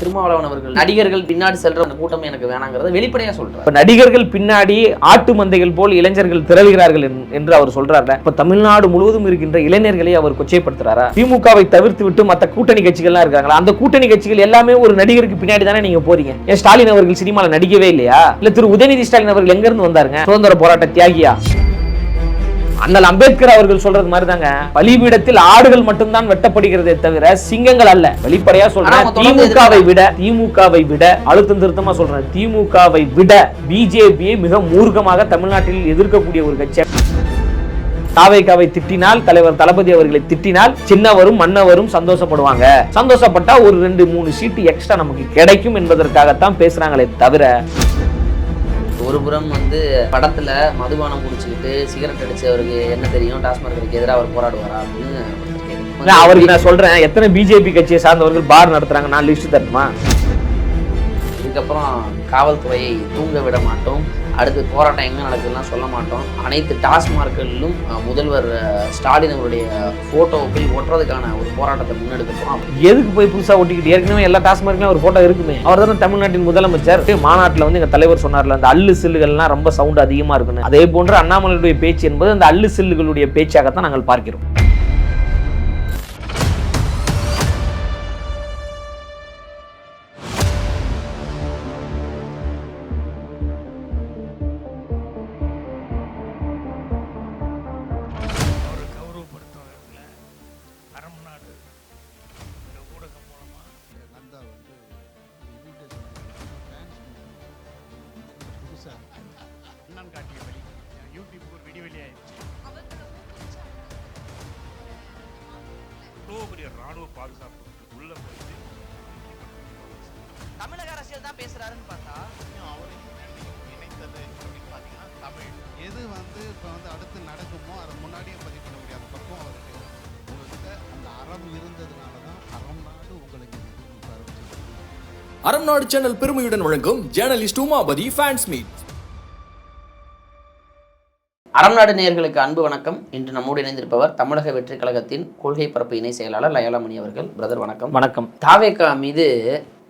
திருமாவளவன் அவர்கள் நடிகர்கள் பின்னாடி செல்ற அந்த கூட்டம் எனக்கு வேணாங்கிறத வெளிப்படையா சொல்றாரு நடிகர்கள் பின்னாடி ஆட்டு மந்தைகள் போல் இளைஞர்கள் திரளுகிறார்கள் என்று அவர் சொல்றாருல இப்ப தமிழ்நாடு முழுவதும் இருக்கின்ற இளைஞர்களை அவர் கொச்சைப்படுத்துறாரா? திமுகவை தவிர்த்து விட்டு மத்த கூட்டணி கட்சிகள்லாம் இருக்காங்களா? அந்த கூட்டணி கட்சிகள் எல்லாமே ஒரு நடிகருக்கு பின்னாடி தானே நீங்க போறீங்க? ஏன் ஸ்டாலின் அவர்கள் சினிமால நடிக்கவே இல்லையா? இல்ல திரு உதயநிதி ஸ்டாலின் அவர்கள் எங்க இருந்து வந்தாருங்க? சுதந்திர போராட்ட தியாகியா? அண்ணல் அம்பேத்கர் அவர்கள் சொல்றது மாதிரி தாங்க பலிபீடத்தில் ஆடுகள் மட்டும்தான் வெட்டப்படுகிறதே தவிர சிங்கங்கள் அல்ல. வெளிப்படையா சொல்றேன் திமுகவை விட திமுகவை விட அழுத்தம் திருத்தமா சொல்றேன் திமுகவை விட பிஜேபியை மிக மூர்க்கமாக தமிழ்நாட்டில் எதிர்க்கக்கூடிய ஒரு கட்சி. தாவைக்காவை திட்டினால் தலைவர் தளபதி அவர்களை திட்டினால் சின்னவரும் மன்னவரும் சந்தோஷப்படுவாங்க. சந்தோஷப்பட்டா ஒரு ரெண்டு மூணு சீட்டு எக்ஸ்ட்ரா நமக்கு கிடைக்கும் என்பதற்காகத்தான் பேசுறாங்களே தவிர ஒரு புறம் வந்து படத்துல மதுபானம் குடிச்சுக்கிட்டு சிகரெட் அடிச்சவருக்கு என்ன தெரியும் டாஸ்மார்க்கு எதிராக அவர் போராடுவாரா அப்படின்னு அவருக்கு நான் சொல்றேன். எத்தனை பிஜேபி கட்சியை சார்ந்தவர்கள் பார் நடத்துறாங்க? நான் லிஸ்ட் தரட்டுமா? இதுக்கப்புறம் காவல்துறையை தூங்க விட மாட்டோம். அடுத்து போராட்டம் எங்கே நடக்குதுலாம் சொல்ல மாட்டோம். அனைத்து டாஸ்மார்க்குகளிலும் முதல்வர் ஸ்டாலின் அவருடைய ஃபோட்டோவை போய் ஒட்டுறதுக்கான ஒரு போராட்டத்தை முன்னெடுக்க போகிறோம் எதுக்கு போய் புதுசாக ஒட்டிக்கிட்டு? ஏற்கனவே எல்லா டாஸ்மார்க்லையும் ஒரு ஃபோட்டோ இருக்குமே. அவர் தானே தமிழ்நாட்டின் முதலமைச்சர். மாநாட்டில் வந்து எங்கள் தலைவர் சொன்னார்ல அந்த அல்லு சில்லுகள்லாம் ரொம்ப சவுண்ட் அதிகமாக இருக்குன்னு. அதே போன்று அண்ணாமலையுடைய பேச்சு என்பது அந்த அல்லு சில்லுகளுடைய பேச்சாகத்தான் நாங்கள் பார்க்கிறோம். ராணுவ பாதுகாப்பு உள்ள போயிட்டு தமிழக அரசியல் தான் பேசுறாருன்னு பார்த்தா அவரையும் இணைத்தது அப்படின்னு பார்த்தீங்கன்னா தமிழ். எது வந்து இப்போ வந்து அடுத்து நடக்குமோ அதை முன்னாடியே பதிவு பண்ண முடியாத. பக்கம் அவருக்கு உங்ககிட்ட அந்த அறம் இருந்ததுனால தான் அறம் நாடு உங்களுக்கு அறம் நாடு சேனல் பெருமையுடன் வழங்கும் ஜேர்னலிஸ்ட் உமாபதி ஃபேன்ஸ் மீட் அறம்நாடு நேயர்களுக்கு அன்பு வணக்கம். இன்று நம்மோடு இணைந்திருப்பவர் தமிழக வெற்றி கழகத்தின் கொள்கை பரப்பு இணை செயலாளர் லயலாமணி அவர்கள். பிரதர் வணக்கம். வணக்கம். தாவேக்கா மீது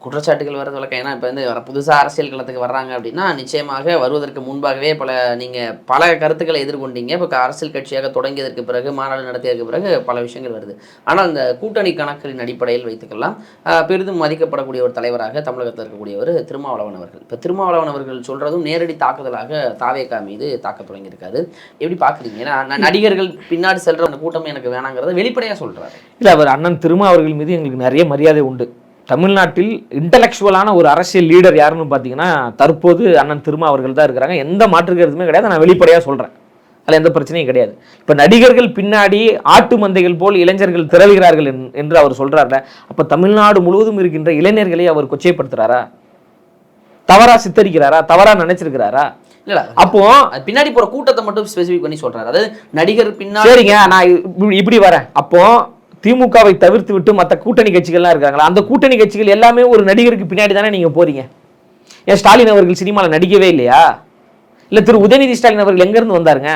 குற்றச்சாட்டுகள் வரது வழக்கம். ஏன்னா இப்போ வந்து வர புதுசாக அரசியல் களத்துக்கு வர்றாங்க அப்படின்னா நிச்சயமாக வருவதற்கு முன்பாகவே பல நீங்கள் பல கருத்துக்களை எதிர்கொண்டீங்க. இப்போ அரசியல் கட்சியாக தொடங்கியதற்கு பிறகு மாநாடு நடத்தியதற்கு பிறகு பல விஷயங்கள் வருது. ஆனால் அந்த கூட்டணி கணக்குகளின் அடிப்படையில் வைத்துக்கலாம் பெரிதும் மதிக்கப்படக்கூடிய ஒரு தலைவராக தமிழகத்தில் இருக்கக்கூடியவர் திருமாவளவன் அவர்கள். இப்போ திருமாவளவன் அவர்கள் சொல்கிறதும் நேரடி தாக்குதலாக தாவேக்கா மீது தாக்க தொடங்கியிருக்காரு. எப்படி பார்க்குறீங்க ஏன்னா நடிகர்கள் பின்னாடி செல்ற அந்த கூட்டம் எனக்கு வேணாங்கிறத வெளிப்படையாக சொல்கிறாரு இல்லை அவர் அண்ணன் திருமா அவர்கள் மீது எங்களுக்கு நிறைய மரியாதை உண்டு. தமிழ்நாட்டில் இன்டலெக்சுவலான ஒரு அரசியல் லீடர் யாருன்னு பார்த்தீங்கன்னா தற்போது அண்ணன் திருமா அவர்கள் தான் இருக்கிறாங்க. எந்த மாற்று கருத்துமே கிடையாது. நான் வெளிப்படையாக சொல்கிறேன் அதில் எந்த பிரச்சனையும் கிடையாது. இப்போ நடிகர்கள் பின்னாடி ஆட்டு மந்தைகள் போல் இளைஞர்கள் திரளுகிறார்கள் என்- என்று அவர் சொல்றாருல அப்போ தமிழ்நாடு முழுவதும் இருக்கின்ற இளைஞர்களை அவர் கொச்சைப்படுத்துறாரா? தவறா சித்தரிக்கிறாரா? தவறா நினைச்சிருக்கிறாரா? இல்ல அப்போ பின்னாடி போற கூட்டத்தை மட்டும் ஸ்பெசிஃபிக் பண்ணி சொல்றாரு. அதாவது நடிகர் பின்னாடி சரிங்க நான் இப்படி- இப்படி வரேன். அப்போ திமுகவை தவிர்த்து விட்டு மற்ற கூட்டணி கட்சிகள்லாம் இருக்காங்களா? அந்த கூட்டணி கட்சிகள் எல்லாமே ஒரு நடிகருக்கு பின்னாடி தானே நீங்கள் போறீங்க? ஏன் ஸ்டாலின் அவர்கள் சினிமாவில் நடிக்கவே இல்லையா? இல்லை திரு உதயநிதி ஸ்டாலின் அவர்கள் எங்கேருந்து வந்தாருங்க?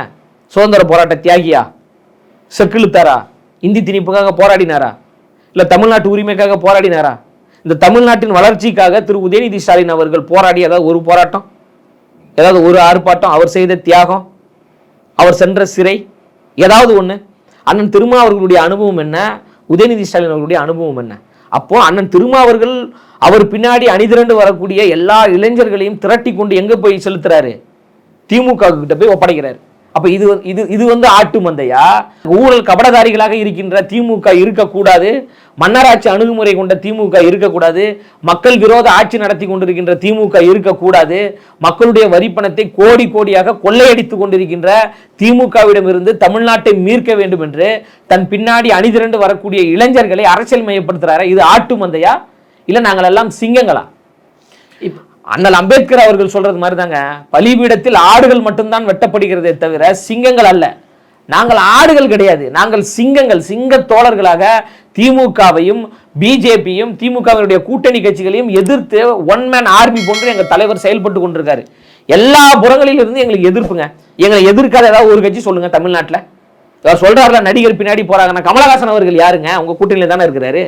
சுதந்திர போராட்ட தியாகியா? செக்கிழுத்தாரா? இந்தி திணிப்புக்காக போராடினாரா? இல்லை தமிழ்நாட்டு உரிமைக்காக போராடினாரா? இந்த தமிழ்நாட்டின் வளர்ச்சிக்காக திரு உதயநிதி ஸ்டாலின் அவர்கள் போராடி ஏதாவது ஒரு போராட்டம்? ஏதாவது ஒரு ஆர்ப்பாட்டம்? அவர் செய்த தியாகம்? அவர் சென்ற சிறை? ஏதாவது ஒன்று அண்ணன் திருமா அவர்களுடைய அனுபவம் என்ன? உதயநிதி ஸ்டாலின் அவர்களுடைய அனுபவம் என்ன? அப்போ அண்ணன் திருமா அவர்கள் அவர் பின்னாடி அணிதிரண்டு வரக்கூடிய எல்லா இளைஞர்களையும் திரட்டி கொண்டு எங்க போய் செலுத்துறாரு? திமுக கிட்ட போய் ஒப்படைக்கிறாரு. அப்ப இது இது இது வந்து ஆட்டு மந்தையா? ஊழல் கபடதாரிகளாக இருக்கின்ற திமுக இருக்கக்கூடாது. மன்னராட்சி அணுகுமுறை கொண்ட திமுக இருக்கக்கூடாது. மக்கள் விரோத ஆட்சி நடத்தி கொண்டிருக்கின்ற திமுக இருக்கக்கூடாது. மக்களுடைய வரிப்பணத்தை கோடி கோடியாக கொள்ளையடித்து கொண்டிருக்கின்ற திமுகவிடமிருந்து தமிழ்நாட்டை மீட்க வேண்டும் என்று தன் பின்னாடி அணிதிரண்டு வரக்கூடிய இளைஞர்களை அரசியல் மையப்படுத்துறாரா. இது ஆட்டு மந்தையா? இல்லை நாங்கள் எல்லாம் சிங்கங்களா? இப்போ அண்ணல் அம்பேத்கர் அவர்கள் சொல்றது மாதிரி தாங்க பலிபீடத்தில் ஆடுகள் மட்டும்தான் வெட்டப்படுகிறதே தவிர சிங்கங்கள் அல்ல. நாங்கள் ஆடுகள் கிடையாது. நாங்கள் சிங்கங்கள் சிங்க தோழர்களாக திமுகவையும் பிஜேபியும் திமுகவினுடைய கூட்டணி கட்சிகளையும் எதிர்த்து ஒன் மேன் ஆர்மி போன்று எங்கள் தலைவர் செயல்பட்டு கொண்டிருக்காரு. எல்லா புறங்களிலும் இருந்து எங்களுக்கு எதிர்ப்புங்க. எங்களை எதிர்க்காத ஏதாவது ஒரு கட்சி சொல்லுங்க தமிழ்நாட்டில். இவர் சொல்றாருல நடிகர் பின்னாடி போறாங்கன்னா கமலஹாசன் அவர்கள் யாருங்க? உங்க கூட்டணியில தானே இருக்கிறாரு.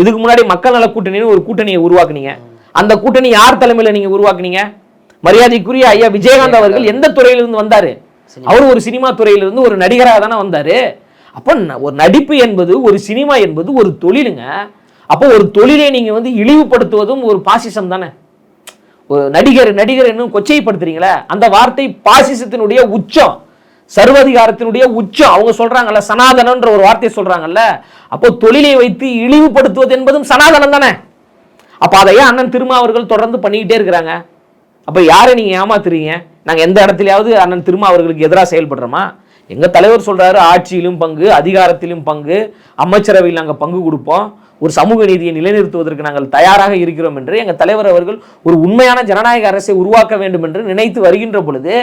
இதுக்கு முன்னாடி மக்கள் நல கூட்டணின்னு ஒரு கூட்டணியை உருவாக்குனீங்க. அந்த கூட்டணி யார் தலைமையில நீங்க உருவாக்குனீங்க? மரியாதைக்குரிய ஐயா விஜயகாந்த் அவர்கள் எந்த துறையிலிருந்து வந்தாரு? அவர் ஒரு சினிமா துறையிலிருந்து ஒரு நடிகராக தானே வந்தாரு. அப்போ ஒரு நடிப்பு என்பது ஒரு சினிமா என்பது ஒரு தொழிலுங்க. அப்போ ஒரு தொழிலை நீங்க வந்து இழிவுபடுத்துவதும் ஒரு பாசிசம் தானே. ஒரு நடிகர் நடிகர் இன்னும் கொச்சைப்படுத்துறீங்களே அந்த வார்த்தை பாசிசத்தினுடைய உச்சம் சர்வதிகாரத்தினுடைய உச்சம். அவங்க சொல்றாங்கல்ல சனாதனன்ற ஒரு வார்த்தையை சொல்றாங்கல்ல. அப்போ தொழிலை வைத்து இழிவுபடுத்துவது என்பதும் சனாதனம் தானே. அப்போ அதையே அண்ணன் திருமாவர்கள் தொடர்ந்து பண்ணிக்கிட்டே இருக்கிறாங்க. அப்போ யாரை நீங்கள் ஏமாத்துறீங்க? நாங்கள் எந்த இடத்துலையாவது அண்ணன் திருமாவர்களுக்கு எதிராக செயல்படுறோமா? எங்கள் தலைவர் சொல்கிறாரு ஆட்சியிலும் பங்கு அதிகாரத்திலும் பங்கு அமைச்சரவையில் நாங்கள் பங்கு கொடுப்போம். ஒரு சமூக நீதியை நிலைநிறுத்துவதற்கு நாங்கள் தயாராக இருக்கிறோம் என்று எங்கள் தலைவர் அவர்கள் ஒரு உண்மையான ஜனநாயக அரசை உருவாக்க வேண்டும் என்று நினைத்து வருகின்ற பொழுது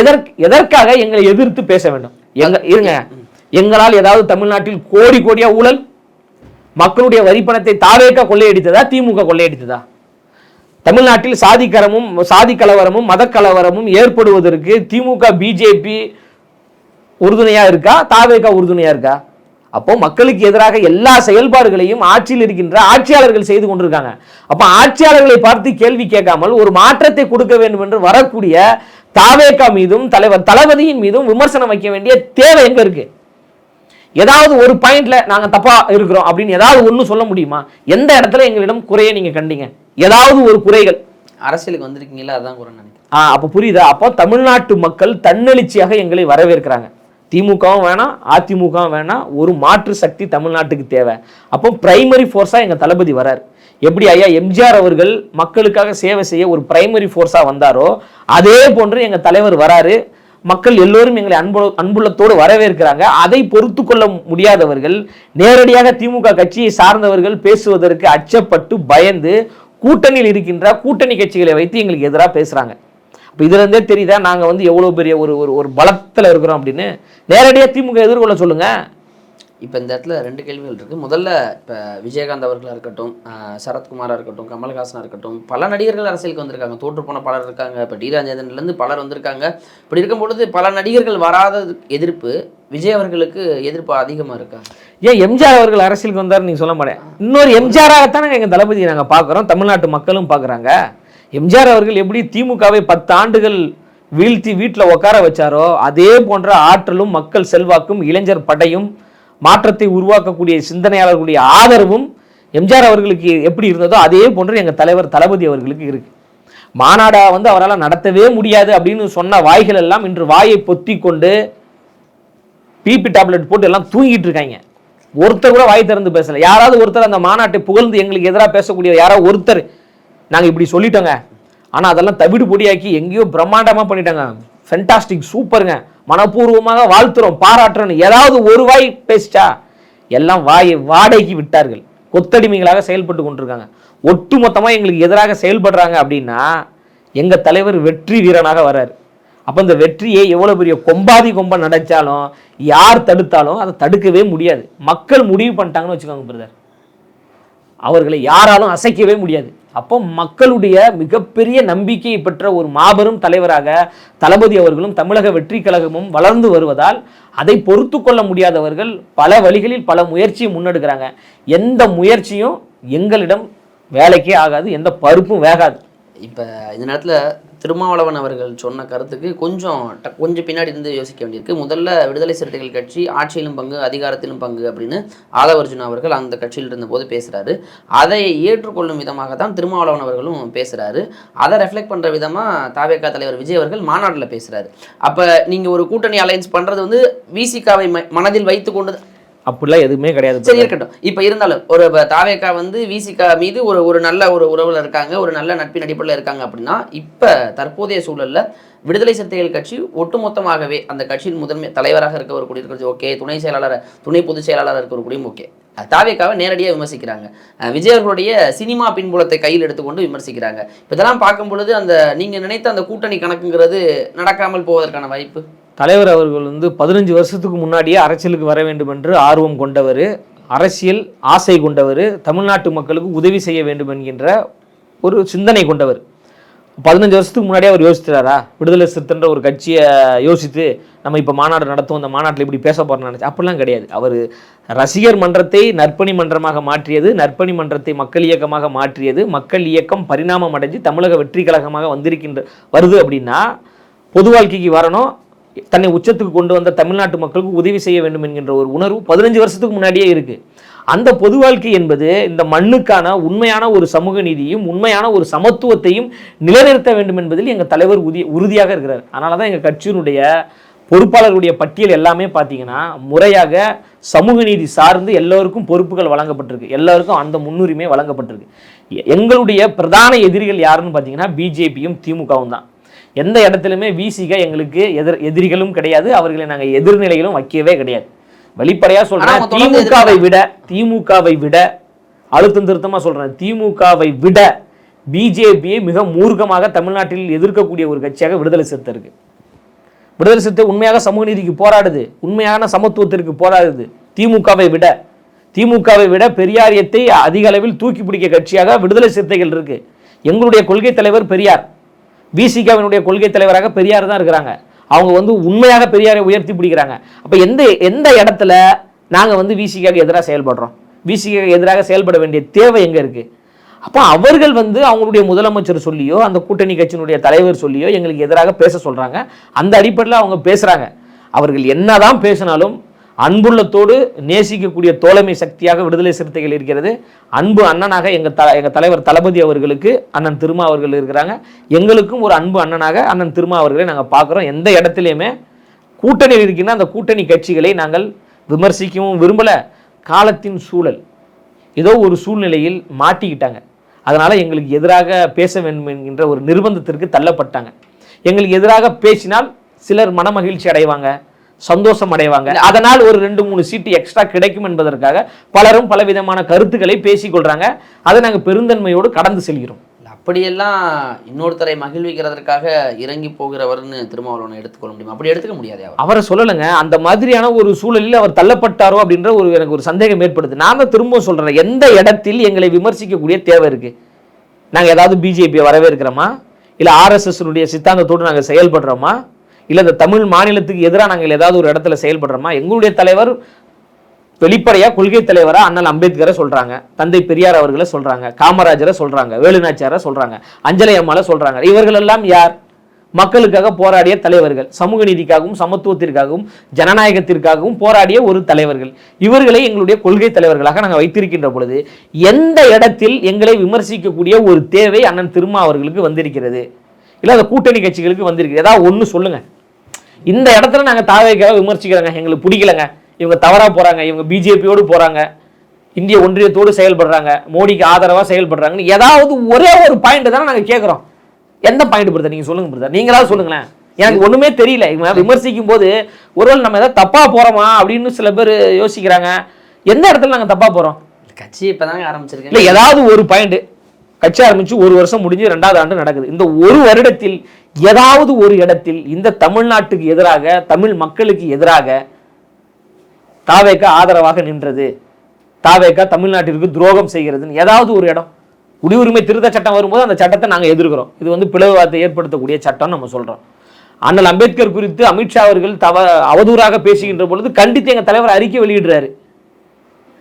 எதற்கு எதற்காக எங்களை எதிர்த்து பேச வேண்டும்? எங்க இருங்க. எங்களால் ஏதாவது தமிழ்நாட்டில் கோடி கோடியா ஊழல்? மக்களுடைய வரிப்பணத்தை தாவேக்க கொள்ளையடித்ததா திமுக கொள்ளையடித்ததா? தமிழ்நாட்டில் சாதிக்கரமும் சாதி கலவரமும் மத கலவரமும் ஏற்படுவதற்கு திமுக பிஜேபி உறுதுணையா இருக்கா? தாவேகா உறுதுணையா இருக்கா? அப்போ மக்களுக்கு எதிராக எல்லா செயல்பாடுகளையும் ஆட்சியில் இருக்கின்ற ஆட்சியாளர்கள் செய்து கொண்டிருக்காங்க. அப்போ ஆட்சியாளர்களை பார்த்து கேள்வி கேட்காமல் ஒரு மாற்றத்தை கொடுக்க வேண்டும் என்று வரக்கூடிய தாவேக்கா மீதும் தலைவர் தளபதியின் மீதும் விமர்சனம் வைக்க வேண்டிய தேவை எங்க இருக்கு? ஏதாவது ஒரு பாயிண்ட்ல நாங்க தப்பா இருக்கிறோம் அப்படின்னு ஏதாவது ஒண்ணு சொல்ல முடியுமா? எந்த இடத்துல எங்களிடம் குறையை நீங்க கண்டீங்க? ஏதாவது ஒரு குறைகள். அரசியலுக்கு வந்திருக்கீங்களா அதான் கூட நினைக்கிறேன். ஆ அப்போ புரியுதா? அப்போ தமிழ்நாட்டு மக்கள் தன்னெழுச்சியாக எங்களை வரவேற்கிறாங்க. திமுகவும் வேணாம் அதிமுகவும் வேணாம் ஒரு மாற்று சக்தி தமிழ்நாட்டுக்கு தேவை. அப்போ பிரைமரி ஃபோர்ஸாக எங்கள் தளபதி வரார். எப்படி ஐயா எம்ஜிஆர் அவர்கள் மக்களுக்காக சேவை செய்ய ஒரு பிரைமரி ஃபோர்ஸாக வந்தாரோ அதே போன்று எங்கள் தலைவர் வராரு. மக்கள் எல்லோரும் எங்களை அன்பு அன்புள்ளத்தோடு வரவேற்கிறாங்க. அதை பொறுத்து கொள்ள முடியாதவர்கள் நேரடியாக திமுக கட்சியை சார்ந்தவர்கள் பேசுவதற்கு அச்சப்பட்டு பயந்து கூட்டணியில் இருக்கின்ற கூட்டணி கட்சிகளை வைத்து எங்களுக்கு எதிராக பேசுகிறாங்க இப்போ இதுலேருந்தே தெரியுதா? நாங்கள் வந்து எவ்வளோ பெரிய ஒரு ஒரு ஒரு இருக்கிறோம் அப்படின்னு. நேரடியாக திமுக எதிர்கொள்ள சொல்லுங்கள் இப்போ இந்த இடத்துல ரெண்டு கேள்விகள் இருக்குது முதல்ல இப்போ விஜயகாந்த் அவர்களாக இருக்கட்டும் சரத்குமாராக இருக்கட்டும் கமல்ஹாசனாக இருக்கட்டும் பல நடிகர்கள் அரசியலுக்கு வந்திருக்காங்க. தோற்றுப்போன பலர் இருக்காங்க. இப்போ டி. ராஜேந்திரன்லேருந்து பலர் வந்திருக்காங்க. இப்படி இருக்கும் பொழுது பல நடிகர்கள் வராத எதிர்ப்பு விஜய் அவர்களுக்கு எதிர்ப்பு அதிகமாக இருக்கா? ஏன் எம்ஜிஆர் அவர்கள் அரசியலுக்கு வந்தார் நீங்கள் சொல்ல மாட்டேன். இன்னொரு எம்ஜிஆராகத்தானே எங்கள் தளபதியை நாங்கள் பார்க்குறோம் தமிழ்நாட்டு மக்களும் பார்க்குறாங்க எம்ஜிஆர் அவர்கள் எப்படி திமுகவை பத்து ஆண்டுகள் வீழ்த்தி வீட்டில் உட்கார வச்சாரோ அதே போன்ற ஆற்றலும் மக்கள் செல்வாக்கும் இளைஞர் படையும் மாற்றத்தை உருவாக்கக்கூடிய சிந்தனையாளர்களுடைய ஆதரவும் எம்ஜிஆர் அவர்களுக்கு எப்படி இருந்ததோ அதே போன்று எங்கள் தலைவர் தளபதி அவர்களுக்கு இருக்கு. மாநாடா வந்து அவரால் நடத்தவே முடியாது அப்படின்னு சொன்ன வாய்கள் எல்லாம் இன்று வாயை பொத்தி கொண்டு பிபி டேப்லெட் போட்டு எல்லாம் தூங்கிட்டு இருக்காங்க. ஒருத்தர் கூட வாய் திறந்து பேசல. யாராவது ஒருத்தர் அந்த மாநாட்டை புகழ்ந்து எங்களுக்கு எதிராக பேசக்கூடிய யாராவது ஒருத்தர். நாங்கள் இப்படி சொல்லிட்டோங்க. ஆனால் அதெல்லாம் தவிடு பொடியாக்கி எங்கேயோ பிரம்மாண்டமாக பண்ணிட்டாங்க. ஃபென்டாஸ்டிக் சூப்பருங்க மனப்பூர்வமாக வாழ்த்துறோம் பாராட்டுறோம் ஏதாவது ஒரு வாய் பேசிச்சா எல்லாம் வாயை வாடகைக்கு விட்டார்கள். கொத்தடிமைகளாக செயல்பட்டு கொண்டிருக்காங்க. ஒட்டுமொத்தமாக எங்களுக்கு எதிராக செயல்படுறாங்க அப்படின்னா எங்கள் தலைவர் வெற்றி வீரனாக வர்றார். அப்போ இந்த வெற்றியை எவ்வளோ பெரிய கொம்பாதி கொம்பா நடச்சாலும் யார் தடுத்தாலும் அதை தடுக்கவே முடியாது. மக்கள் முடிவு பண்ணிட்டாங்கன்னு வச்சுக்கோங்க பிரதர் அவர்களை யாராலும் அசைக்கவே முடியாது. அப்போ மக்களுடைய மிகப்பெரிய நம்பிக்கையை பெற்ற ஒரு மாபெரும் தலைவராக தளபதி அவர்களும் தமிழக வெற்றி கழகமும் வளர்ந்து வருவதால் அதை பொறுத்து கொள்ள முடியாதவர்கள் பல வழிகளில் பல முயற்சியை முன்னெடுக்கிறாங்க. எந்த முயற்சியும் எங்களிடம் வேலைக்கே ஆகாது எந்த பருப்பும் வேகாது. இப்போ இந்த நேரத்தில் திருமாவளவன் அவர்கள் சொன்ன கருத்துக்கு கொஞ்சம் கொஞ்சம் பின்னாடி இருந்து யோசிக்க வேண்டியிருக்கு. முதல்ல விடுதலை சிறுத்தைகள் கட்சி ஆட்சியிலும் பங்கு அதிகாரத்திலும் பங்கு அப்படின்னு ஆதவர்ஜுன் அவர்கள் அந்த கட்சியில் இருந்தபோது பேசுகிறாரு அதை ஏற்றுக்கொள்ளும் விதமாக தான் திருமாவளவன் அவர்களும் பேசுகிறாரு அதை ரெஃப்ளெக்ட் பண்ணுற விதமாக தாவேக்கா தலைவர் விஜய் அவர்கள் மாநாட்டில் பேசுகிறாரு அப்போ நீங்கள் ஒரு கூட்டணி அலையன்ஸ் பண்ணுறது வந்து விசிகாவை மனதில் வைத்துக்கொண்டு அப்படிலாம் எதுவுமே கிடையாது சரி இருக்கட்டும். இப்போ இருந்தாலும் ஒரு தாவேக்கா வந்து விசிகா மீது ஒரு ஒரு நல்ல ஒரு உறவுல இருக்காங்க ஒரு நல்ல நட்பின் அடிப்படையில் இருக்காங்க அப்படின்னா இப்போ தற்போதைய சூழல்ல விடுதலை சிறுத்தைகள் கட்சி ஒட்டுமொத்தமாகவே அந்த கட்சியின் முதன்மை தலைவராக இருக்கக்கூடிய இருக்கிறது ஓகே துணை செயலாளர் துணை பொதுச் செயலாளர் இருக்கக்கூடியும் ஓகே தாவேக்காவை நேரடியாக விமர்சிக்கிறாங்க. விஜய் அவர்களுடைய சினிமா பின்புலத்தை கையில் எடுத்துக்கொண்டு விமர்சிக்கிறாங்க. இப்போ இதெல்லாம் பார்க்கும் பொழுது அந்த நீங்க நினைத்த அந்த கூட்டணி கணக்குங்கிறது நடக்காமல் போவதற்கான வாய்ப்பு? தலைவர் அவர்கள் வந்து பதினஞ்சு வருஷத்துக்கு முன்னாடியே அரசியலுக்கு வர வேண்டும் என்று ஆர்வம் கொண்டவர் அரசியல் ஆசை கொண்டவர் தமிழ்நாட்டு மக்களுக்கு உதவி செய்ய வேண்டும் என்கின்ற ஒரு சிந்தனை கொண்டவர். பதினஞ்சு வருஷத்துக்கு முன்னாடியே அவர் யோசித்தாரா விடுதலை சிறுத்தைன்ற ஒரு கட்சியை யோசித்து நம்ம இப்போ மாநாடு நடத்தும் அந்த மாநாட்டில் இப்படி பேச போகிறோம்னு நினச்சி அப்படிலாம் கிடையாது. அவர் ரசிகர் மன்றத்தை நற்பணி மன்றமாக மாற்றியது நற்பணி மன்றத்தை மக்கள் இயக்கமாக மாற்றியது மக்கள் இயக்கம் பரிணாமம் அடைஞ்சு தமிழக வெற்றி கழகமாக வந்திருக்கின்ற வருது அப்படின்னா பொது வாழ்க்கைக்கு வரணும் தன்னை உச்சத்துக்கு கொண்டு வந்த தமிழ்நாட்டு மக்களுக்கு உதவி செய்ய வேண்டும் என்கின்ற ஒரு உணர்வு பதினஞ்சு வருஷத்துக்கு முன்னாடியே இருக்குது அந்த பொது வாழ்க்கை என்பது இந்த மண்ணுக்கான உண்மையான ஒரு சமூக நீதியும் உண்மையான ஒரு சமத்துவத்தையும் நிலைநிறுத்த வேண்டும் என்பதில் எங்கள் தலைவர் உறுதி உறுதியாக இருக்கிறார். அதனால தான் எங்கள் கட்சியினுடைய பொறுப்பாளர்களுடைய பட்டியல் எல்லாமே பார்த்தீங்கன்னா முறையாக சமூக நீதி சார்ந்து எல்லோருக்கும் பொறுப்புகள் வழங்கப்பட்டிருக்கு. எல்லாருக்கும் அந்த முன்னுரிமை வழங்கப்பட்டிருக்கு. எங்களுடைய பிரதான எதிரிகள் யாருன்னு பார்த்தீங்கன்னா பிஜேபியும் திமுகவும் தான். எந்த இடத்துலையுமே விசிக எங்களுக்கு எதிர் எதிரிகளும் கிடையாது. அவர்களை நாங்கள் எதிர்நிலைகளும் வைக்கவே கிடையாது. வெளிப்படையாக தொடர்ந்து திமுகவை விட திமுகவை விட அழுத்தம் திருத்தமா சொல்றேன் திமுகவை விட பிஜேபியை மிக மூர்க்கமாக தமிழ்நாட்டில் எதிர்க்கக்கூடிய ஒரு கட்சியாக விடுதலை சிறுத்தை இருக்கு. விடுதலை சிறுத்தை உண்மையாக சமூக நீதிக்கு போராடுது உண்மையான சமத்துவத்திற்கு போராடுது. திமுகவை விட திமுகவை விட பெரியாரியத்தை அதிக அளவில் தூக்கி பிடிக்க கட்சியாக விடுதலை சிறுத்தைகள் இருக்கு. எங்களுடைய கொள்கை தலைவர் பெரியார் விசிகாவினுடைய கொள்கை தலைவராக பெரியார் தான் இருக்கிறாங்க. அவங்க வந்து உண்மையாக பெரியாரை உயர்த்தி பிடிக்கிறாங்க. அப்போ எந்த எந்த இடத்துல நாங்கள் வந்து விசிகாவுக்கு எதிராக செயல்படுறோம்? விசிகாவுக்கு எதிராக செயல்பட வேண்டிய தேவை எங்கே இருக்குது அப்போ அவர்கள் வந்து அவங்களுடைய முதலமைச்சர் சொல்லியோ அந்த கூட்டணி கட்சியினுடைய தலைவர் சொல்லியோ எங்களுக்கு எதிராக பேச சொல்கிறாங்க அந்த அடிப்படையில் அவங்க பேசுகிறாங்க அவர்கள் என்னதான் பேசினாலும் அன்புள்ளத்தோடு நேசிக்கக்கூடிய தோழமை சக்தியாக விடுதலை சிறுத்தைகள் இருக்கிறது. அன்பு அண்ணனாக எங்கள் த எங்கள் தலைவர் தளபதி அவர்களுக்கு அண்ணன் திருமா அவர்கள் இருக்கிறாங்க. எங்களுக்கும் ஒரு அன்பு அண்ணனாக அண்ணன் திருமா அவர்களை நாங்கள் பார்க்குறோம். எந்த இடத்துலையுமே கூட்டணியில் இருக்கின்ற அந்த கூட்டணி கட்சிகளை நாங்கள் விமர்சிக்கவும் விரும்பலை. காலத்தின் சூழல் ஏதோ ஒரு சூழ்நிலையில் மாட்டிக்கிட்டாங்க. அதனால் எங்களுக்கு எதிராக பேச வேண்டும் என்கின்ற ஒரு நிர்பந்தத்திற்கு தள்ளப்பட்டாங்க. எங்களுக்கு எதிராக பேசினால் சிலர் மனமகிழ்ச்சி அடைவாங்க. சந்தோஷம் அடைவாங்க அதனால் ஒரு ரெண்டு மூணு சீட்டு எக்ஸ்ட்ரா கிடைக்கும் என்பதற்காக பலரும் பலவிதமான கருத்துக்களை பேசிக்கொள்றாங்க அதை நாங்கள் பெருந்தன்மையோடு கடந்து செல்கிறோம். அப்படியெல்லாம் இன்னொருத்தரை மகிழ்விக்கிறதற்காக இறங்கி போகிறவர்னு திருமாவளவனை எடுத்துக்கொள்ள முடியுமா? அப்படி எடுத்துக்க முடியாது அவர். அவரை சொல்லலைங்க. அந்த மாதிரியான ஒரு சூழலில் அவர் தள்ளப்பட்டாரோ அப்படின்ற ஒரு எனக்கு ஒரு சந்தேகம் ஏற்படுது. நான் தான் திரும்ப சொல்றேன். எந்த இடத்தில் எங்களை விமர்சிக்கக்கூடிய தேவை இருக்கு? நாங்க ஏதாவது பிஜேபியை வரவேற்கிறோமா? இல்ல ஆர்எஸ்எஸ்னுடைய சித்தாந்தத்தோடு நாங்க செயல்படுறோமா? இல்ல இந்த தமிழ் மாநிலத்துக்கு எதிராக நாங்கள் ஏதாவது ஒரு இடத்துல செயல்படுறோமா எங்களுடைய தலைவர் வெளிப்படையாக கொள்கை தலைவரா அண்ணல் அம்பேத்கரை சொல்றாங்க தந்தை பெரியார் அவர்களை சொல்றாங்க காமராஜரை சொல்றாங்க வேலுநாச்சியாரை சொல்றாங்க அஞ்சலை அம்மாவை சொல்றாங்க. இவர்கள் எல்லாம் யார்? மக்களுக்காக போராடிய தலைவர்கள். சமூக நீதிக்காகவும் சமத்துவத்திற்காகவும் ஜனநாயகத்திற்காகவும் போராடிய ஒரு தலைவர்கள். இவர்களை எங்களுடைய கொள்கை தலைவர்களாக நாங்கள் வைத்திருக்கின்ற பொழுது எந்த இடத்தில் எங்களை விமர்சிக்கக்கூடிய ஒரு தேவை அண்ணன் திருமா அவர்களுக்கு வந்திருக்கிறது? இல்லை அந்த கூட்டணி கட்சிகளுக்கு வந்திருக்கு ஏதாவது ஒன்று சொல்லுங்க. இந்த இடத்துல நாங்கள் தாவேக்காக விமர்சிக்கிறோங்க எங்களுக்கு பிடிக்கலங்க. இவங்க தவறா போறாங்க. இவங்க பிஜேபியோடு போறாங்க. இந்திய ஒன்றியத்தோடு செயல்படுறாங்க. மோடிக்கு ஆதரவா செயல்படுறாங்கன்னு ஏதாவது ஒரே ஒரு பாயிண்ட் தானே நாங்கள் கேட்குறோம் எந்த பாயிண்ட் பிரதர் நீங்க சொல்லுங்க பிரதர் நீங்களாவது சொல்லுங்களேன். எனக்கு ஒண்ணுமே தெரியல. இவங்க விமர்சிக்கும் போது ஒருவேளை நம்ம ஏதாவது தப்பா போறோமா அப்படின்னு சில பேர் யோசிக்கிறாங்க. எந்த இடத்துல நாங்க தப்பா போறோம்? கட்சி இப்பதாங்க ஆரம்பிச்சிருக்கேன் இல்ல ஏதாவது ஒரு பாயிண்ட் கட்சி ஆரம்பிச்சு ஒரு வருஷம் முடிஞ்சு ரெண்டாவது ஆண்டு நடக்குது. இந்த ஒரு வருடத்தில் ஏதாவது ஒரு இடத்தில் இந்த தமிழ்நாட்டுக்கு எதிராக தமிழ் மக்களுக்கு எதிராக தாவேக்கா ஆதரவாக நின்றது. தாவேக்கா தமிழ்நாட்டிற்கு துரோகம் செய்கிறதுன்னு ஏதாவது ஒரு இடம். குடியுரிமை திருத்த சட்டம் வரும்போது அந்த சட்டத்தை நாங்கள் எதிர்க்கிறோம். இது வந்து பிளவுவாதத்தை ஏற்படுத்தக்கூடிய சட்டம் நம்ம சொல்கிறோம் அண்ணல் அம்பேத்கர் குறித்து அமித்ஷா அவர்கள் தவ அவதூறாக பேசுகின்ற பொழுது கண்டித்து எங்கள் தலைவர் அறிக்கை வெளியிடுறாரு.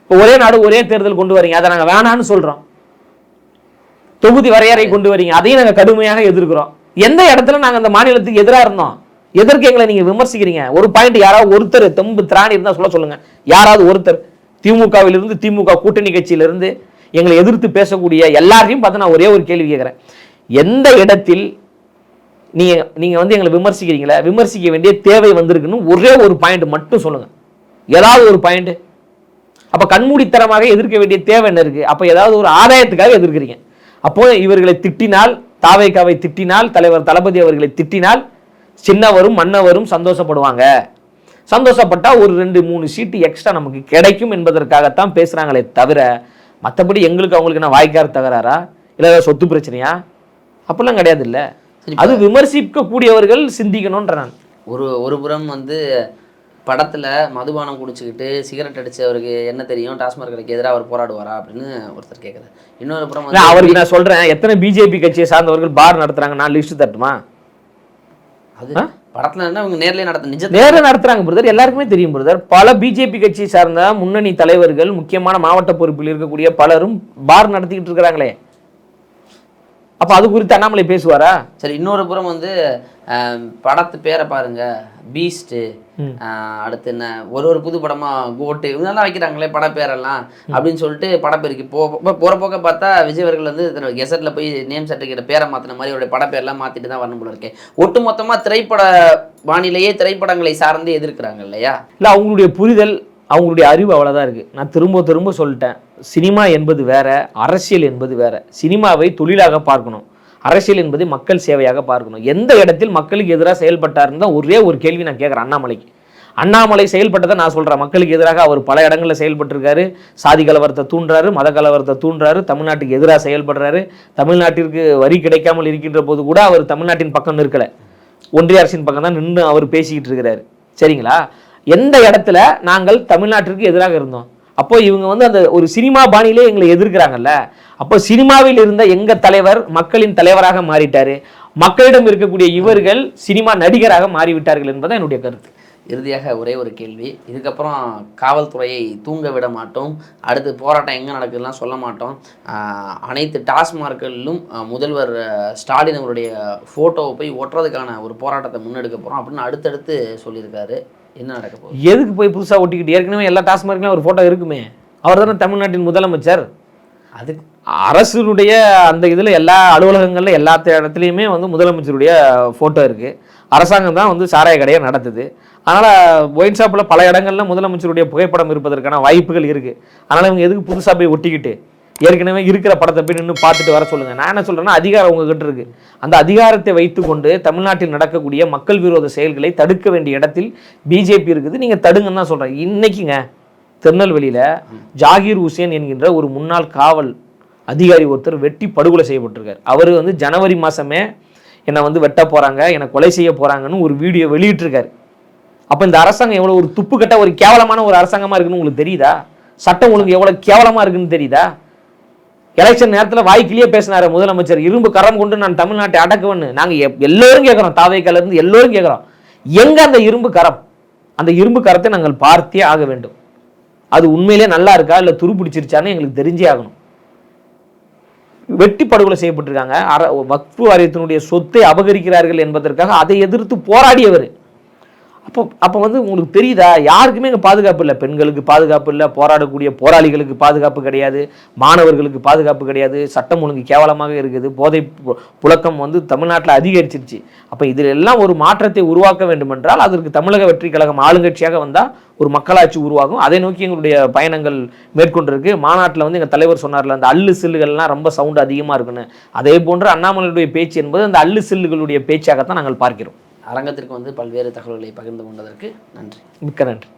இப்போ ஒரே நாடு ஒரே தேர்தல் கொண்டு வரீங்க. அதை நாங்கள் வேணான்னு சொல்கிறோம் தொகுதி வரையறை கொண்டு வரீங்க. அதையும் நாங்கள் கடுமையாக எதிர்க்கிறோம். எந்த இடத்துல நாங்கள் அந்த மாநிலத்துக்கு எதிராக இருந்தோம்? எதற்கு எங்களை நீங்கள் விமர்சிக்கிறீங்க? ஒரு பாயிண்ட் யாராவது ஒருத்தர் தெம்பு திராணி இருந்தால் சொல்ல சொல்லுங்க. யாராவது ஒருத்தர். திமுகவிலிருந்து திமுக கூட்டணி கட்சியிலிருந்து எங்களை எதிர்த்து பேசக்கூடிய எல்லாரையும் பார்த்து நான் ஒரே ஒரு கேள்வி கேட்குறேன். எந்த இடத்தில் நீங்கள் நீங்கள் வந்து எங்களை விமர்சிக்கிறீங்களா? விமர்சிக்க வேண்டிய தேவை வந்திருக்குன்னு ஒரே ஒரு பாயிண்ட் மட்டும் சொல்லுங்கள் ஏதாவது ஒரு பாயிண்ட் அப்போ கண்மூடித்தனமாக எதிர்க்க வேண்டிய தேவை என்ன இருக்குது அப்போ ஏதாவது ஒரு ஆதாயத்துக்காக எதிர்க்கிறீங்க. அப்போ இவர்களை திட்டினால் தாவைக்காவை திட்டினால் தலைவர் தளபதி அவர்களை திட்டினால் சின்னவரும் மன்னவரும் சந்தோஷப்படுவாங்க. சந்தோஷப்பட்டா ஒரு ரெண்டு மூணு சீட்டு எக்ஸ்ட்ரா நமக்கு கிடைக்கும் என்பதற்காகத்தான் பேசுறாங்களே தவிர மற்றபடி எங்களுக்கு அவங்களுக்கு என்ன வாய்க்கார் தகராறா? இல்லை ஏதாவது சொத்து பிரச்சனையா? அப்படிலாம் கிடையாது இல்ல அது விமர்சிக்கக்கூடியவர்கள் சிந்திக்கணும்ன்ற நான். ஒரு ஒரு புறம் வந்து படத்துல மதுபானம் குடிச்சுக்கிட்டு சிகரெட் அடிச்சவருக்கு என்ன தெரியும்? டாஸ்மாக் கடைக்கு எதிராக அவர் போராடுவாரா அப்படின்னு ஒருத்தர் கேட்குறாரு இன்னொரு புறம் அவருக்கு நான் சொல்றேன். எத்தனை பிஜேபி கட்சியை சார்ந்தவர்கள் பார் நடத்துறாங்க? நான் லிஸ்ட் தட்டுமா? அது படத்துல என்ன அவங்க நேர்லயே நடத்த நிஜ நேர நடத்துறாங்க பிரதர் எல்லாருக்குமே தெரியும் பிரதர் பல பிஜேபி கட்சியை சார்ந்த முன்னணி தலைவர்கள் முக்கியமான மாவட்ட பொறுப்பில் இருக்கக்கூடிய பலரும் பார் நடத்திக்கிட்டு இருக்கிறாங்களே. அப்ப அது குறித்து அண்ணாமலை பேசுவாரா? சரி இன்னொரு புறம் வந்து படத்து பேரை பாருங்க பீஸ்ட்டு அடுத்து என்ன ஒரு ஒரு புது படமா கோட்டு இவங்கெல்லாம் வைக்கிறாங்களே பட பேரெல்லாம் அப்படின்னு சொல்லிட்டு படப்பேருக்கு போ போ- போற போக்க பார்த்தா விஜய் அவர்கள் வந்து தன்னோட கெசட்ல போய் நேம் சர்டிஃபிகேட் பேரை மாத்தின மாதிரி அவருடைய படப்பேர்லாம் மாத்திட்டு தான் வரணும் போல இருக்கே. ஒட்டு மொத்தமா திரைப்பட வானிலையே திரைப்படங்களை சார்ந்து எதிர்க்கிறாங்க இல்லையா? இல்ல அவங்களுடைய புரிதல் அவங்களுடைய அறிவு அவ்வளவுதான் இருக்கு. நான் திரும்ப திரும்ப சொல்லிட்டேன். சினிமா என்பது வேற அரசியல் என்பது வேற. சினிமாவை தொழிலாக பார்க்கணும். அரசியல் என்பது மக்கள் சேவையாக பார்க்கணும். எந்த இடத்தில் மக்களுக்கு எதிராக செயல்பட்டாருன்னு தான் ஒரே ஒரு கேள்வி நான் கேட்குறேன் அண்ணாமலைக்கு. அண்ணாமலை செயல்பட்டதை நான் சொல்கிறேன் மக்களுக்கு எதிராக அவர் பல இடங்களில் செயல்பட்டிருக்காரு. சாதி கலவரத்தை தூண்டுறாரு மத கலவரத்தை தூண்டுறாரு தமிழ்நாட்டுக்கு எதிராக செயல்படுறாரு. தமிழ்நாட்டிற்கு வரி கிடைக்காமல் இருக்கின்ற போது கூட அவர் தமிழ்நாட்டின் பக்கம் நிற்கலை. ஒன்றிய அரசின் பக்கம் தான் நின்று அவர் பேசிக்கிட்டு இருக்கிறாரு. சரிங்களா? எந்த இடத்துல நாங்கள் தமிழ்நாட்டிற்கு எதிராக இருந்தோம்? அப்போ இவங்க வந்து அந்த ஒரு சினிமா பாணியிலே எங்களை எதிர்க்கிறாங்கல்ல. அப்போ சினிமாவில் இருந்த எங்க தலைவர் மக்களின் தலைவராக மாறிட்டாரு. மக்களிடம் இருக்கக்கூடிய இவர்கள் சினிமா நடிகராக மாறிவிட்டார்கள் என்பதுதான் என்னுடைய கருத்து. இறுதியாக ஒரே ஒரு கேள்வி. இதுக்கப்புறம் காவல்துறையை தூங்க விட மாட்டோம். அடுத்து போராட்டம் எங்கே நடக்குதுலாம் சொல்ல மாட்டோம். அனைத்து டாஸ்மார்க்களிலும் முதல்வர் ஸ்டாலின் அவருடைய ஃபோட்டோவை போய் ஒட்டுறதுக்கான ஒரு போராட்டத்தை முன்னெடுக்க போகிறோம் அப்படின்னு அடுத்தடுத்து சொல்லியிருக்காரு. என்ன நடக்க போகுது? எதுக்கு போய் புதுசா ஒட்டிக்கிட்டு? ஏற்கனவே எல்லா டாஸ்மார்க்லையும் ஒரு போட்டோ இருக்குமே. அவர் தானே தமிழ்நாட்டின் முதலமைச்சர். அதுக்கு அரசுடைய அந்த இதில் எல்லா அலுவலகங்களில் எல்லா இடத்துலையுமே வந்து முதலமைச்சருடைய ஃபோட்டோ இருக்குது அரசாங்கம் தான் வந்து சாராய கடையை நடத்துது. அதனால் ஒயின் ஷாப்பில் பல இடங்கள்ல முதலமைச்சருடைய புகைப்படம் இருப்பதற்கான வாய்ப்புகள் இருக்குது அதனால் இவங்க எதுக்கு புதுசாக போய் ஒட்டிக்கிட்டு? ஏற்கனவே இருக்கிற படத்தை போய் நின்று பார்த்துட்டு வர சொல்லுங்கள் நான் என்ன சொல்கிறேன்னா அதிகாரம் உங்ககிட்ட இருக்குது அந்த அதிகாரத்தை வைத்துக்கொண்டு தமிழ்நாட்டில் நடக்கக்கூடிய மக்கள் விரோத செயல்களை தடுக்க வேண்டிய இடத்தில் பிஜேபி இருக்குது. நீங்கள் தடுங்கன்னு தான் சொல்கிறேன் இன்னைக்குங்க திருநெல்வேலியில் ஜாகீர் ஹுசேன் என்கின்ற ஒரு முன்னாள் காவல் அதிகாரி ஒருத்தர் வெட்டி படுகொலை செய்யப்பட்டிருக்கார். அவர் வந்து ஜனவரி மாதமே என்னை வந்து வெட்ட போகிறாங்க என்னை கொலை செய்ய போகிறாங்கன்னு ஒரு வீடியோ வெளியிட்டிருக்காரு. அப்போ இந்த அரசாங்கம் எவ்வளோ ஒரு துப்புக்கட்ட ஒரு கேவலமான ஒரு அரசாங்கமாக இருக்குன்னு உங்களுக்கு தெரியுதா? சட்டம் ஒழுங்கு எவ்வளோ கேவலமாக இருக்குன்னு தெரியுதா? எலெக்ஷன் நேரத்தில் வாய்க்கிலேயே பேசினார் முதலமைச்சர். இரும்பு கரம் கொண்டு நான் தமிழ்நாட்டை அடக்குவேன்னு. நாங்கள் எல்லோரும் கேட்குறோம் தாவைக்காலேருந்து எல்லோரும் கேட்குறோம் எங்கே அந்த இரும்பு கரம்? அந்த இரும்பு கரத்தை நாங்கள் பார்த்தே ஆக வேண்டும். அது உண்மையிலே நல்லா இருக்கா? இல்லை துருப்பிடிச்சிருச்சான்னு எங்களுக்கு தெரிஞ்சே ஆகணும். வெட்டி படுகொலை செய்யப்பட்டிருக்காங்க. அர வக்ஃபு வாரியத்தினுடைய சொத்தை அபகரிக்கிறார்கள் என்பதற்காக அதை எதிர்த்து போராடியவர் அப்போ அப்போ வந்து உங்களுக்கு தெரியுதா? யாருக்குமே இங்கே பாதுகாப்பு இல்லை. பெண்களுக்கு பாதுகாப்பு இல்லை. போராடக்கூடிய போராளிகளுக்கு பாதுகாப்பு கிடையாது. மாணவர்களுக்கு பாதுகாப்பு கிடையாது. சட்டம் ஒழுங்கு கேவலமாக இருக்குது. போதை பு- புழக்கம் வந்து தமிழ்நாட்டில் அதிகரிச்சிருச்சு. அப்போ இதில் எல்லாம் ஒரு மாற்றத்தை உருவாக்க வேண்டுமென்றால் அதற்கு தமிழக வெற்றி கழகம் ஆளுங்கட்சியாக வந்தால் ஒரு மக்களாட்சி உருவாகும். அதை நோக்கி எங்களுடைய பயணங்கள் மேற்கொண்டிருக்கு. மாநாட்டில் வந்து எங்கள் தலைவர் சொன்னார்ல அந்த அள்ளு சில்லுகள்லாம் ரொம்ப சவுண்டு அதிகமாக இருக்குன்னு. அதே போன்று அண்ணாமலையுடைய பேச்சு என்பது அந்த அள்ளு சில்லுகளுடைய பேச்சாகத்தான் நாங்கள் பார்க்கிறோம். அரங்கத்திற்கு வந்து பல்வேறு தகவல்களை பகிர்ந்து கொண்டதற்கு நன்றி. மிக்க நன்றி.